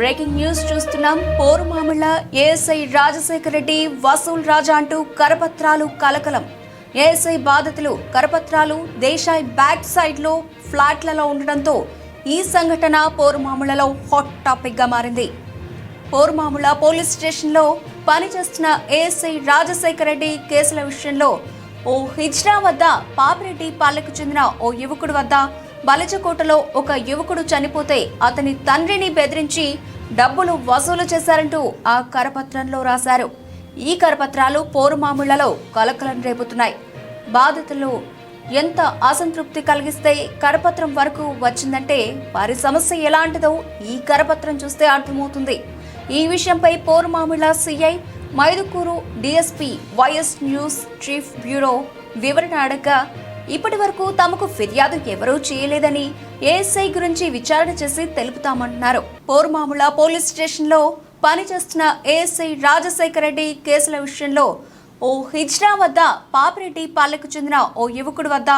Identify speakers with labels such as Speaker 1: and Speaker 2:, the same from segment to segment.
Speaker 1: Breaking news చూస్తున్నాం. Porumamilla ASI Rajasekhara Reddy Vasool రాజా అంటూ కరపత్రాలు కలకలం. ఏఎస్ఐ బాధితులు కరపత్రాలు దేశాయ్ బ్యాక్ సైడ్లో ఫ్లాట్లలో ఉండడంతో ఈ సంఘటన పోరుమామిళ్ళలో హాట్ టాపిక్గా మారింది. పోర్మాముల పోలీస్ స్టేషన్లో పనిచేస్తున్న ఏఎస్ఐ రాజశేఖర రెడ్డి కేసుల విషయంలో ఓ హిజ్రా వద్ద పాపిరెడ్డి పాలెకు చెందిన ఓ యువకుడు వద్ద బలజకోటలో ఒక యువకుడు చనిపోతే అతని తండ్రిని బెదిరించి డబ్బులు వసూలు చేశారంటూ ఆ కరపత్రంలో రాశారు. ఈ కరపత్రాలు పోరుమాముళ్ళలో కలకలం రేపుతున్నాయి. బాధితులు ఎంత అసంతృప్తి కలిగిస్తే కరపత్రం వరకు వచ్చిందంటే వారి సమస్య ఎలాంటిదో ఈ కరపత్రం చూస్తే అర్థమవుతుంది. ఈ విషయంపై Porumamilla CI Mydukur DSP YS news chief bureau వివరణ అడగగా ఇప్పటి వరకు తమకు ఫిర్యాదు ఎవరూ చేయలేదని ఏఎస్ఐ గురించి విచారణ చేసి తెలుపుతామంటున్నారు. పోరుమాముల పోలీస్ స్టేషన్లో పనిచేస్తున్న ఏఎస్ఐ రాజశేఖర రెడ్డి కేసుల విషయంలో ఓ హిజ్రా వద్ద పాపిరెడ్డి పాలెకు చెందిన ఓ యువకుడు వద్ద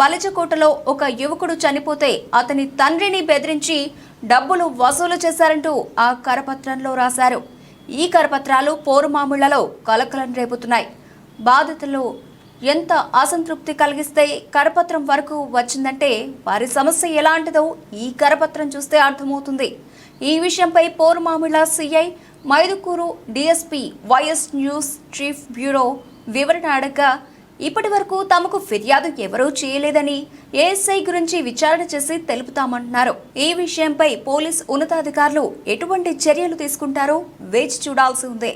Speaker 1: బలజకోటలో ఒక యువకుడు చనిపోతే అతని తండ్రిని బెదిరించి డబ్బులు వసూలు చేశారంటూ ఆ కరపత్రంలో రాశారు. ఈ కరపత్రాలు పోరుమాముళ్ళలో కలకలం రేపుతున్నాయి. బాధితులు ఎంత అసంతృప్తి కలిగిస్తే కరపత్రం వరకు వచ్చిందంటే వారి సమస్య ఎలాంటిదో ఈ కరపత్రం చూస్తే అర్థమవుతుంది. ఈ విషయంపై Porumamilla CI Mydukur DSP YS news chief bureau వివరణ అడగగా ఇప్పటి వరకు తమకు ఫిర్యాదు ఎవరూ చేయలేదని ఏఎస్ఐ గురించి విచారణ చేసి తెలుపుతామంటున్నారు. ఈ విషయంపై పోలీస్ ఉన్నతాధికారులు ఎటువంటి చర్యలు తీసుకుంటారో వేచి చూడాల్సి ఉంది.